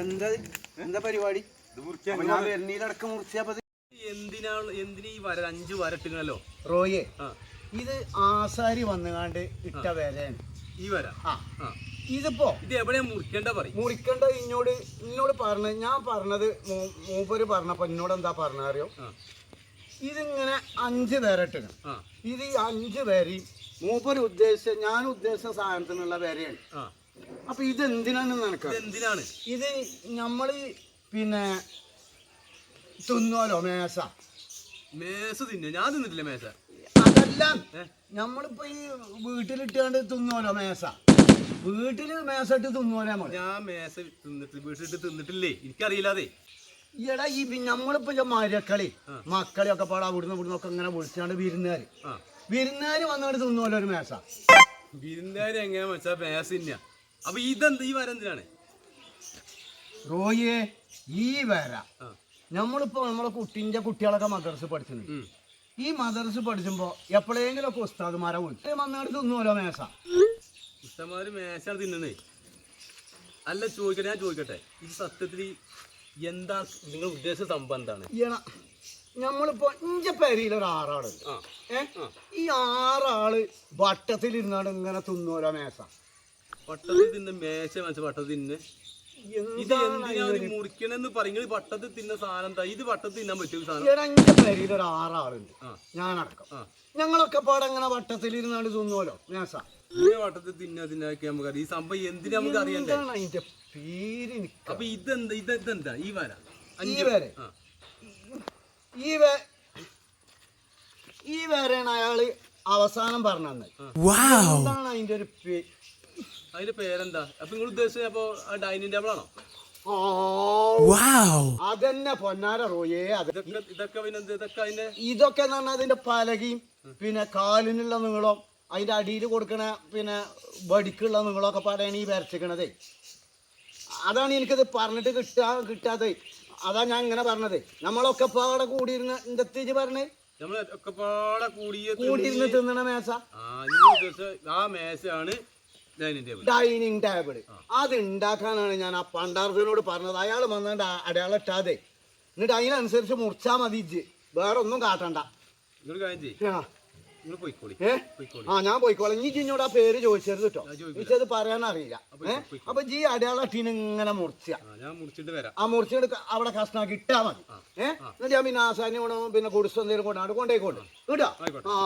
എന്താ എന്താ പരിപാടി? ഞാൻ വെണ്ണീലടക്കം എന്തിനാണ് എന്തിനീ വര അഞ്ച് റോയെ ഇത് ആസാരി വന്നുകാണ്ട് ഇട്ട വിലയാണ് ഈ വര? ഇതിപ്പോ ഇത് എവിടെയാ മുറിക്കണ്ട പറയും? മുറിക്കണ്ട ഇന്നോട് ഇന്നോട് പറഞ്ഞ ഞാൻ പറഞ്ഞത് മൂപ്പര് പറഞ്ഞപ്പോ എന്നോട് എന്താ പറഞ്ഞ അറിയോ ഇതിങ്ങനെ അഞ്ച് പേരിട്ടിന് ഇത് ഈ അഞ്ച് പേര് മൂപ്പര് ഉദ്ദേശിച്ച ഞാൻ ഉദ്ദേശിച്ച സാധനത്തിനുള്ള വരയാണ്. ആ. അപ്പൊ ഇത് എന്തിനാണ് നിനക്ക്? എന്തിനാണ് ഇത് നമ്മൾ പിന്നെ തിന്നോലോ മേശ. മേശ തിന്നു ഞാൻ തിന്നിട്ടില്ല മേശ. അതല്ല? നമ്മളിപ്പോ ഈ വീട്ടിലിട്ടാണ്ട് തിന്നോലോ മേശ. വീട്ടിൽ മേശ ഇട്ട് തിന്നോലോ ഞാൻ മേശ തിന്നിട്ട് വീട്ടിലിട്ട് തിന്നിട്ടില്ലേ? എനിക്കറിയില്ലാതെ. എടാ ഈ നമ്മളിപ്പോ മരക്കളി മക്കളി ഒക്കെ പാടാ അവിടുന്ന് ഇവിടുന്ന് ഒക്കെ ഇങ്ങനെ വിളിച്ചാണ്ട് വിരുന്നുകാര്. വിരുന്നുകാര് വന്നിട്ട് തിന്നോലോ ഒരു മേശ. വിരുന്നുകാര് എങ്ങനെ മേശ തിന്നാ അപ്പൊ ഇതെന്ത്? ഈ വര എന്തിനാണ്? റോയെ ഈ വര. നമ്മളിപ്പോ നമ്മളെ കുട്ടിന്റെ കുട്ടികളൊക്കെ മദ്രസ് പഠിച്ചിട്ടുണ്ട്. ഈ മദ്രസ് പഠിച്ചുമ്പോ എപ്പോഴെങ്കിലും ഒക്കെ ഉസ്താദ്മാരെ വിളിച്ചു വന്നിട്ട് തിന്നുമല്ലോ മേശ. ഉസ്താദ് മേശാണ് തിന്നണേ അല്ല ചോദിക്കട്ടെ ഞാൻ ചോദിക്കട്ടെ. ഇത് സത്യത്തിൽ എന്താ നിങ്ങൾ ഉദ്ദേശിച്ച സംഭവം എന്താണ്? നമ്മളിപ്പോ ഇഞ്ച പേരിൽ ഒരു ആറാളുണ്ട് ഏ ഈ ആറാൾ വട്ടത്തിൽ ഇരുന്നാണ് ഇങ്ങനെ തിന്നുമല്ലോ മേസ വട്ടത്തിൽ തിന്ന മേശ മനസ്സിൽ പട്ടത്തിൽ തിന്ന്. ഇത് എന്തിനാണ് മുറിക്കണെന്ന് പറയുന്നത് പട്ടത്തിൽ തിന്ന സാധനം എന്താ? ഇത് വട്ടത്തിൽ തിന്നാൻ പറ്റിയ സാധനം. ഒരു ആറാളുണ്ട്. ഞാനടക്കം. ഞങ്ങളൊക്കെ പാടെ അങ്ങനെ വട്ടത്തിൽ ഇരുന്നാണ് തിന്നോലോ ഇങ്ങനെ വട്ടത്തിൽ തിന്ന തിന്നാക്കി നമുക്കറിയാം ഈ സംഭവം എന്തിനാ നമുക്ക് അറിയണ്ടേ? അതിന്റെ പേര് അപ്പൊ ഇതെന്താ? ഇത് ഇതെന്താ? ഈ വര. ഈ വരെ. ഈ വേ ഈ വേറെയാണ് അയാൾ അവസാനം പറഞ്ഞത്. എന്താണ് അതിന്റെ ഒരു അതിന്റെ പേരെന്താ? അപ്പൊ നിങ്ങൾ ഉദ്ദേശിച്ചത് അപ്പൊ ഡൈനിങ് ടേബിൾ ആണോ? അതന്നെ പൊന്നാര റോയേ ഇതൊക്കെ ഇതൊക്കെ പിന്നെ എന്ത്? ഇതൊക്കെ അതിന്റെ ഇതൊക്കെ എന്ന് പറഞ്ഞാൽ അതിന്റെ പലകയും പിന്നെ കാലിനുള്ള നീളം അതിന്റെ അടിയിൽ കൊടുക്കണ പിന്നെ വടിക്കുള്ള നീളമൊക്കെ പാടെയാണ് ഈ വരച്ചിക്കണതേ അതാണ് എനിക്കത് പറഞ്ഞിട്ട് കിട്ടാ കിട്ടാതെ അതാ ഞാൻ ഇങ്ങനെ പറഞ്ഞത്. നമ്മളൊക്കെ പാടെ കൂടിയിരുന്ന എന്തെത്തിച്ച് പറഞ്ഞേ? നമ്മളൊക്കെ പാടെ കൂടിയ കൂടിയിരുന്ന് തിന്നണ മേശ. ആ നിങ്ങൾ ഉദ്ദേശിച്ച ആ മേശയാണ് ഡൈനിങ് ടേബിൾ അത് ഉണ്ടാക്കാനാണ് ഞാൻ ആ പണ്ടാർത്തിനോട് പറഞ്ഞത്. അയാൾ വന്നിട്ട് അടയാളം ഇട്ടാതെ എന്നിട്ട് അതിനനുസരിച്ച് മുറിച്ചാ മതി ഇജ്ജ്. വേറെ ഒന്നും കാട്ടണ്ട ആ. നിങ്ങൾ പോയിക്കോളി. പോയിക്കോളി. ആ ഞാൻ പോയിക്കോളാം. ഈ ജിന്നോട് ആ പേര് ചോദിച്ചത് കേട്ടോ ചോദിച്ചത് പറയാൻ അറിയില്ല അപ്പൊ ജി അടയാളം ഇട്ടീന് ഇങ്ങനെ മുറിച്ച. ആ ഞാൻ മുറിച്ചിട്ട് വരാം. ആ മുറിച്ചെടുക്ക അവിടെ കഷ്ണാക്കി ഇട്ടാ മതി. ഏഹ് ഏ? എന്നിട്ട് ഞാൻ പിന്നെ ആസാന്യം കൊണ്ടോ പിന്നെ കുടിസ് എന്തെങ്കിലും കൊണ്ടാണ് കൊണ്ടേക്കോണ്ട് കേട്ടോ. ആ